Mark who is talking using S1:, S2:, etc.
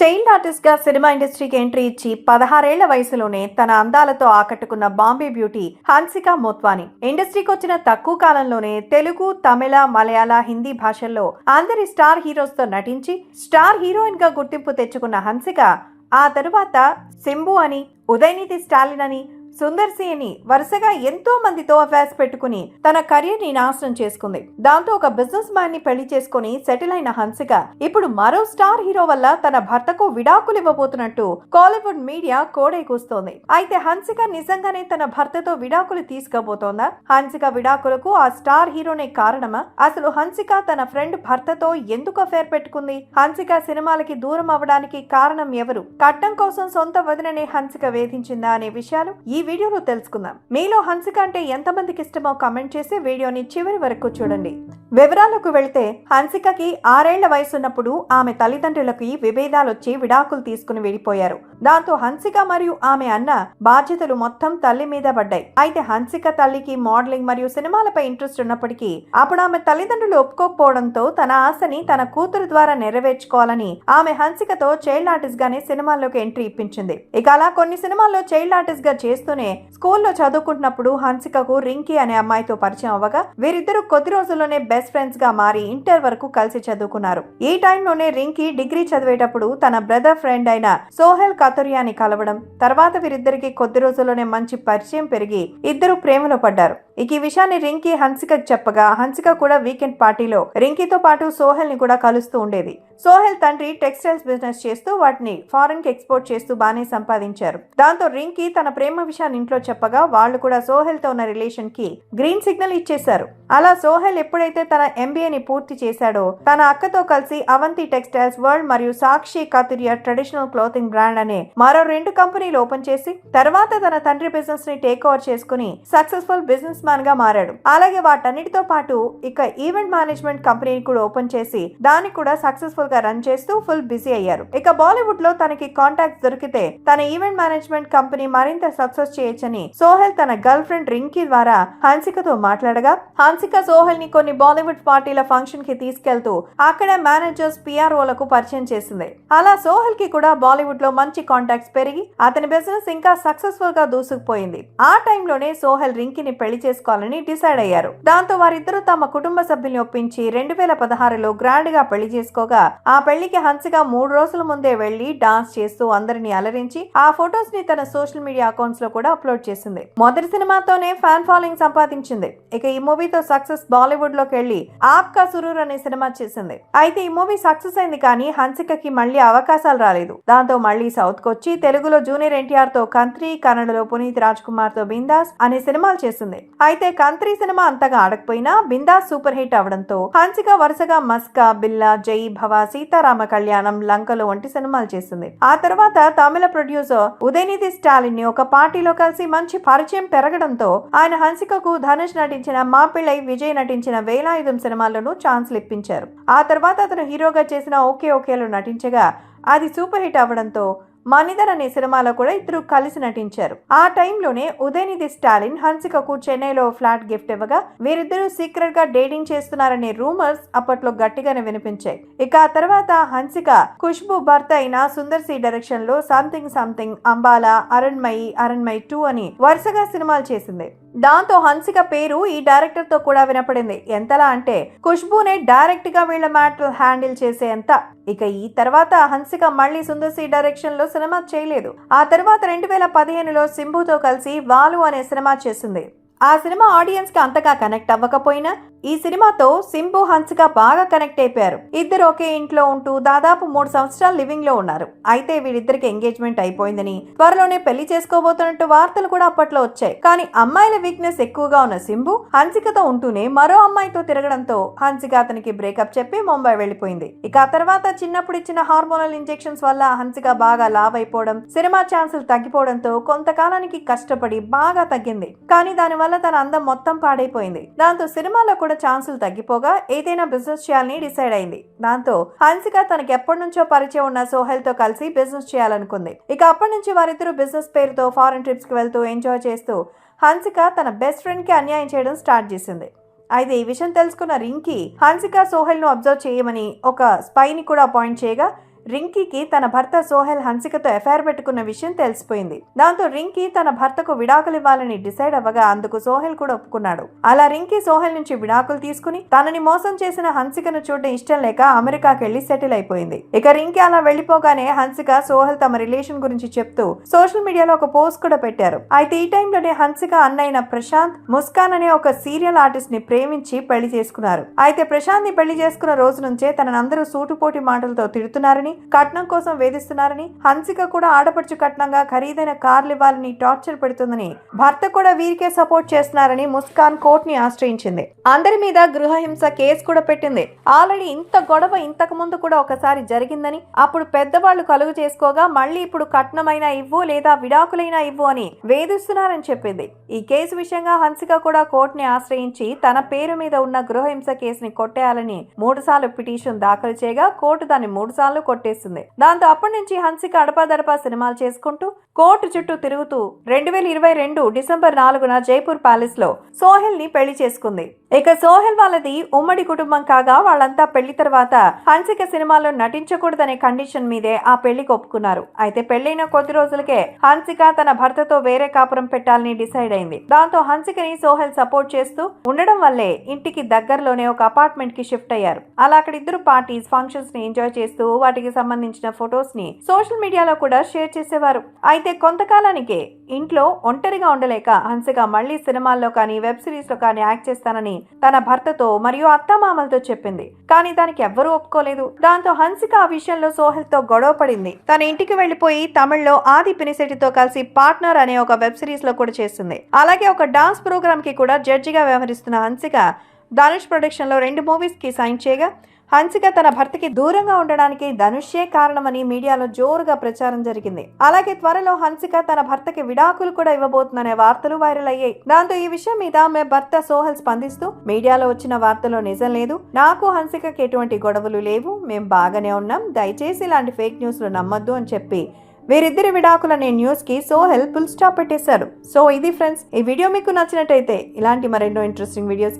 S1: Child ఆర్టిస్ట్గా cinema ఇండస్ట్రీకి entry ఇచ్చి పదహారేళ్ళ వయసులోనే తన అందాలతో ఆకట్టుకున్న బాంబే బ్యూటీ హన్సిక మోత్వాని. ఇండస్ట్రీకి వచ్చిన తక్కువ కాలంలోనే తెలుగు తమిళ మలయాళ హిందీ భాషల్లో అందరి స్టార్ హీరోస్తో నటించి స్టార్ హీరోయిన్గా గుర్తింపు తెచ్చుకున్న హన్సిక ఆ తరువాత సింబు అని ఉదయనిధి స్టాలిన్ అని సుందర్ వరుసగా ఎంతో మందితో అఫేర్స్ పెట్టుకుని తన కెరీర్ని నాశనం చేసుకుంది. దాంతో ఒక బిజినెస్ మ్యాన్ని పెళ్ళి చేసుకుని సెటిల్ అయిన హన్సిక ఇప్పుడు మరో స్టార్ హీరో వల్ల తన భర్తకు విడాకులు ఇవ్వబోతున్నట్టు కాలీవుడ్ మీడియా కోడై కూస్తోంది. అయితే హన్సిక నిజంగానే తన భర్తతో విడాకులు తీసుకోబోతోందా హన్సిక విడాకులకు ఆ స్టార్ హీరోనే కారణమా? అసలు హన్సిక తన ఫ్రెండ్ భర్తతో ఎందుకు అఫేర్ పెట్టుకుంది? హన్సిక సినిమాలకి దూరం అవ్వడానికి కారణం ఎవరు? కట్నం కోసం సొంత వదిననే హన్సిక వేధించిందా అనే విషయాలు ఈ వీడియోలో తెలుసుకుందాం. మీలో హన్సిక అంటే ఎంతమందికి ఇష్టమో కమెంట్ చేసి వీడియోని చివరి వరకు చూడండి. వివరాలకు వెళ్తే హన్సికకి ఆరేళ్ళ వయసున్నప్పుడు ఆమె తల్లిదండ్రులకి విభేదాలు వచ్చి విడాకులు తీసుకుని వెళ్ళిపోయారు దాంతో హన్సిక మరియు ఆమె అన్న బాధ్యతలు మొత్తం తల్లి మీద పడ్డాయి. అయితే హన్సిక తల్లికి మోడలింగ్ మరియు సినిమాలపై ఇంట్రెస్ట్ ఉన్నప్పటికీ అప్పుడు ఆమె తల్లిదండ్రులు ఒప్పుకోకపోవడంతో తన ఆశని తన కూతురు ద్వారా నెరవేర్చుకోవాలని ఆమె హన్సికతో చైల్డ్ ఆర్టిస్ట్ గానే సినిమాల్లోకి ఎంట్రీ ఇప్పించింది. ఇక అలా కొన్ని సినిమాల్లో చైల్డ్ ఆర్టిస్ట్గా చేస్తూ చేస్తూనే స్కూల్లో చదువుకుంటున్నప్పుడు హన్సికకు రింకీ అనే అమ్మాయితో పరిచయం అవ్వగా వీరిద్దరూ కొద్ది రోజుల్లోనే బెస్ట్ ఫ్రెండ్స్గా మారి ఇంటర్ వరకు కలిసి చదువుకున్నారు. ఈ టైంలోనే రింకీ డిగ్రీ చదివేటప్పుడు తన బ్రదర్ ఫ్రెండ్ అయిన సోహెల్ కతురియాని కలవడం తర్వాత వీరిద్దరికి కొద్ది రోజుల్లోనే మంచి పరిచయం పెరిగి ఇద్దరు ప్రేమలో పడ్డారు. ఇక ఈ విషయాన్ని రింకీ హన్సికకు చెప్పగా హన్సిక కూడా వీకెండ్ పార్టీలో రింకీతో పాటు సోహెల్ని కూడా కలుస్తూ ఉండేది. సోహెల్ తండ్రి టెక్స్టైల్స్ బిజినెస్ చేస్తూ వాటిని ఫారెన్కి ఎక్స్పోర్ట్ చేస్తూ బాగానే సంపాదించారు. దాంతో రింకీ తన ప్రేమ విషయాన్ని ఇంట్లో చెప్పగా వాళ్ళు కూడా సోహెల్తో ఉన్న రిలేషన్కి గ్రీన్ సిగ్నల్ ఇచ్చేశారు. అలా సోహెల్ ఎప్పుడైతే తన ఎంబీఏని పూర్తి చేశాడో తన అక్కతో కలిసి అవంతి టెక్స్టైల్స్ వరల్డ్ మరియు Sakshi Kathuria traditional clothing brand అనే మరో రెండు కంపెనీలు ఓపెన్ చేసి తర్వాత తన తండ్రి బిజినెస్ని టేక్ ఓవర్ చేసుకుని సక్సెస్ఫుల్ బిజినెస్ గా మారాడు. అలాగే వాటన్నిటితో పాటు ఇక ఈవెంట్ మేనేజ్మెంట్ కంపెనీని కూడా ఓపెన్ చేసి దాన్ని కూడా సక్సెస్ఫుల్గా రన్ చేస్తూ ఫుల్ బిజీ అయ్యారు. ఇక బాలీవుడ్లో తనకి కాంటాక్ట్స్ దొరికితే తన ఈవెంట్ మేనేజ్మెంట్ కంపెనీ మరింత సక్సెస్ చేయొచ్చని సోహెల్ తన గర్ల్ ఫ్రెండ్ రింకీ ద్వారా హన్సికతో మాట్లాడగా హన్సిక సోహెల్ని కొన్ని బాలీవుడ్ పార్టీల ఫంక్షన్కి తీసుకెళ్తూ అక్కడ మేనేజర్స్ పిఆర్ఓలకు పరిచయం చేసింది. అలా సోహెల్కి కూడా బాలీవుడ్లో మంచి కాంటాక్ట్స్ పెరిగి అతని బిజినెస్ ఇంకా సక్సెస్ఫుల్గా దూసుకుపోయింది. ఆ టైంలోనే సోహెల్ రింకీని పెళ్ళి చేసుకోవాలని డిసైడ్ అయ్యారు. దాంతో వారిద్దరూ తమ కుటుంబ సభ్యుల్ని ఒప్పించి రెండు వేల పదహారులో గ్రాండ్గా పెళ్ళి చేసుకోగా ఆ పెళ్ళికి హన్సిక మూడు రోజుల ముందే వెళ్ళి డాన్స్ చేస్తూ అందరిని అలరించి ఆ ఫొటోస్ని తన సోషల్ మీడియా అకౌంట్స్లో కూడా అప్లోడ్ చేసింది. మొదటి సినిమాతోనే ఫ్యాన్ ఫాలోయింగ్ సంపాదించింది. ఇక ఈ మూవీతో సక్సెస్ బాలీవుడ్లోకి వెళ్ళి ఆప్కా సురూర్ అనే సినిమా చేసింది. అయితే ఈ మూవీ సక్సెస్ అయింది కానీ హన్సికకి మళ్ళీ అవకాశాలు రాలేదు. దాంతో మళ్ళీ సౌత్ కొచ్చి తెలుగులో జూనియర్ ఎన్టీఆర్తో కంత్రి కన్నడలో పునీత్ రాజ్ కుమార్తో బిందాస్ అనే సినిమాలు చేసింది. అయితే కంత్రి సినిమా అంతగా ఆడకపోయినా బిందాస్ సూపర్ హిట్ అవడంతో హన్సిక వరుసగా మస్కా బిల్లా జై భవ సీతారామ కళ్యాణం లంకలో వంటి సినిమాలు చేసింది. ఆ తర్వాత తమిళ ప్రొడ్యూసర్ ఉదయనిధి స్టాలిన్ని ఒక పార్టీలో కలిసి మంచి పరిచయం పెరగడంతో ఆయన హన్సికకు ధనుష్ నటించిన మాపిళ్ళై విజయ్ నటించిన వేలాయుధం సినిమాలను ఛాన్స్లు ఇప్పించారు. ఆ తర్వాత అతను హీరోగా చేసిన ఓకే ఓకేలో నటించగా అది సూపర్ హిట్ అవడంతో మణిధర్ అనే సినిమాలో కూడా ఇద్దరు కలిసి నటించారు. ఆ టైంలోనే ఉదయనిధి స్టాలిన్ హన్సికకు చెన్నైలో ఫ్లాట్ గిఫ్ట్ ఇవ్వగా వీరిద్దరూ సీక్రెట్గా డేటింగ్ చేస్తున్నారనే రూమర్స్ అప్పట్లో గట్టిగానే వినిపించాయి. ఇక ఆ తర్వాత హన్సిక ఖుష్బు భర్త అయిన సుందర్ సి డైరెక్షన్లో something something Ambala Aranmayi Aranmayi two అని వరుసగా సినిమాలు చేసింది. దాంతో హన్సిక పేరు ఈ డైరెక్టర్తో కూడా వినపడింది. ఎంతలా అంటే ఖుష్బూనే డైరెక్ట్గా వీళ్ళ మ్యాటర్ హ్యాండిల్ చేసేంత. ఇక ఈ తర్వాత హన్సిక మళ్ళీ సుందర్సి డైరెక్షన్లో సినిమా చేయలేదు. ఆ తర్వాత రెండు వేల పదిహేనులో సింబుతో కలిసి వాలు అనే సినిమా చేసింది. ఆ సినిమా ఆడియన్స్కి అంతగా కనెక్ట్ అవ్వకపోయినా ఈ సినిమాతో సింబు హన్సిక బాగా కనెక్ట్ అయిపోయారు. ఇద్దరు ఒకే ఇంట్లో ఉంటూ దాదాపు మూడు సంవత్సరాలు లివింగ్లో ఉన్నారు. అయితే వీరిద్దరికి ఎంగేజ్మెంట్ అయిపోయిందని త్వరలోనే పెళ్ళి చేసుకోబోతున్నట్టు వార్తలు కూడా అప్పట్లో వచ్చాయి. కానీ అమ్మాయిల వీక్నెస్ ఎక్కువగా ఉన్న సింబు హన్సికతో ఉంటూనే మరో అమ్మాయితో తిరగడంతో హన్సిక అతనికి బ్రేకప్ చెప్పి ముంబై వెళ్ళిపోయింది ఇక ఆ తర్వాత చిన్నప్పుడు ఇచ్చిన హార్మోనల్ ఇంజెక్షన్స్ వల్ల హన్సిక బాగా లావ్ అయిపోవడం సినిమా ఛాన్సులు తగ్గిపోవడంతో కొంతకాలానికి కష్టపడి బాగా తగ్గింది. కానీ దానివల్ల తన అందం మొత్తం పాడైపోయింది. దాంతో సినిమాలో కూడా ఛాన్సులు తగ్గిపోగా ఏదైనా బిజినెస్ చేయాలని డిసైడ్ అయింది. దాంతో హన్సిక తనకి ఎప్పటి నుంచో పరిచయం ఉన్న సోహెల్తో కలిసి బిజినెస్ చేయాలనుకుంది. ఇక అప్పటి నుంచి వారిద్దరూ బిజినెస్ పేరుతో ఫారెన్ ట్రిప్స్కి వెళ్తూ ఎంజాయ్ చేస్తూ హన్సిక తన బెస్ట్ ఫ్రెండ్కి అన్యాయం చేయడం స్టార్ట్ చేసింది. అయితే ఈ విషయం తెలుసుకున్న రింకీ హన్సిక సోహెల్ను అబ్జర్వ్ చేయమని ఒక స్పైని కూడా అపాయింట్ చేయగా రింకీకి తన భర్త సోహెల్ హన్సికతో ఎఫ్ఐఆర్ పెట్టుకున్న విషయం తెలిసిపోయింది. దాంతో రింకీ తన భర్తకు విడాకులు ఇవ్వాలని డిసైడ్ అవ్వగా అందుకు సోహెల్ కూడా ఒప్పుకున్నాడు. అలా రింకీ సోహెల్ నుంచి విడాకులు తీసుకుని తనని మోసం చేసిన హన్సికను చూడడం ఇష్టం లేక అమెరికాకి వెళ్ళి సెటిల్ అయిపోయింది. ఇక రింకీ అలా వెళ్ళిపోగానే హన్సిక సోహెల్ తమ రిలేషన్ గురించి చెప్తూ సోషల్ మీడియాలో ఒక పోస్ట్ కూడా పెట్టారు. అయితే ఈ టైంలోనే హన్సిక అన్నైన ప్రశాంత్ ముస్కాన్ అనే ఒక సీరియల్ ఆర్టిస్ట్ని ప్రేమించి పెళ్ళి చేసుకున్నారు. అయితే ప్రశాంత్ని పెళ్ళి చేసుకున్న రోజు నుంచే తననందరూ సూటుపోటి మాటలతో తిడుతున్నారని కట్నం కోసం వేధిస్తున్నారని హన్సిక కూడా ఆడపడుచు కట్నంగా ఖరీదైన కార్లు ఇవ్వాలని టార్చర్ పెడుతుందని భర్త కూడా వీరికే సపోర్ట్ చేస్తున్నారని ముస్కాన్ కోర్ట్ని ఆశ్రయించింది. అందరి మీద గృహహింస కేసు కూడా పెట్టింది. ఆల్రెడీ ఇంత గొడవ ఇంతకు ముందు కూడా ఒకసారి జరిగిందని అప్పుడు పెద్దవాళ్ళు కలుగు చేసుకోగా మళ్ళీ ఇప్పుడు కట్నమైనా ఇవ్వు లేదా విడాకులైనా ఇవ్వు అని వేధిస్తున్నారని చెప్పింది. ఈ కేసు విషయంగా హన్సిక కూడా కోర్టుని ఆశ్రయించి తన పేరు మీద ఉన్న గృహహింస కేసుని కొట్టేయాలని మూడు సార్లు పిటిషన్ దాఖలు చేయగా కోర్టు దాన్ని మూడు సార్లు కొట్టేసింది. దాంతో అప్పటి నుంచి హన్సిక అడపాదడపా సినిమాలు చేసుకుంటూ కోర్టు చుట్టూ తిరుగుతూ రెండు వేల ఇరవై రెండు డిసెంబర్ నాలుగున జైపూర్ ప్యాలెస్లో సోహెల్ని పెళ్ళి చేసుకుంది. ఇక సోహెల్ వాళ్ళది ఉమ్మడి కుటుంబం కాగా వాళ్ళంతా పెళ్ళి తర్వాత హన్సిక సినిమాలో నటించకూడదనే కండిషన్ మీదే ఆ పెళ్ళికి ఒప్పుకున్నారు. అయితే పెళ్ళైన కొద్ది రోజులకే హన్సిక తన భర్తతో వేరే కాపురం పెట్టాలని డిసైడ్ అయింది. దాంతో హన్సికని సోహెల్ సపోర్ట్ చేస్తూ ఉండడం వల్లే ఇంటికి దగ్గరలోనే ఒక అపార్ట్మెంట్కి షిఫ్ట్ అయ్యారు. అలా అక్కడ ఇద్దరు పార్టీస్ ఫంక్షన్స్ని ఎంజాయ్ చేస్తూ వాటికి సంబంధించిన ఫొటోస్ని సోషల్ మీడియాలో కూడా షేర్ చేసేవారు. అయితే కొంతకాలానికే ఇంట్లో ఒంటరిగా ఉండలేక హన్సిక మళ్ళీ సినిమాల్లో కానీ వెబ్ సిరీస్లో కానీ యాక్ట్ చేస్తానని తన భర్తతో మరియు అత్తమామలతో చెప్పింది. కానీ దానికి ఎవ్వరూ ఒప్పుకోలేదు. దాంతో హన్సిక ఆ విషయంలో సోహెల్తో గొడవ పడింది. తన ఇంటికి వెళ్ళిపోయి తమిళ్ళో ఆది పినిశెట్టితో కలిసి పార్ట్నర్ అనే ఒక వెబ్ సిరీస్లో కూడా చేస్తుంది. అలాగే ఒక డాన్స్ ప్రోగ్రామ్కి కూడా జడ్జిగా వ్యవహరిస్తున్న హన్సిక ధనుష్ ప్రొడక్షన్లో రెండు మూవీస్కి సైన్ చేయగా హన్సిక తన భర్తకి దూరంగా ఉండడానికి ధనుష్యే కారణమని మీడియాలో జోరుగా ప్రచారం జరిగింది. అలాగే త్వరలో హన్సిక తన భర్తకి విడాకులు కూడా ఇవ్వబోతుందనే వార్తలు వైరల్ అయ్యాయి. దాంతో ఈ విషయం మీద ఆమె భర్త సోహల్ స్పందిస్తూ మీడియాలో వచ్చిన వార్తలో నిజం లేదు. నాకు హన్సికకి ఎటువంటి గొడవలు లేవు. మేము బాగానే ఉన్నాం. దయచేసి ఇలాంటి ఫేక్ న్యూస్లు నమ్మొద్దు అని చెప్పి వీరిద్దరి విడాకులనే న్యూస్కి సోహెల్ ఫుల్ స్టాప్ పెట్టేశారు. సో ఇది ఫ్రెండ్స్ ఈ వీడియో మీకు నచ్చినట్టయితే ఇలాంటి మరెన్నో ఇంట్రెస్టింగ్ వీడియోస్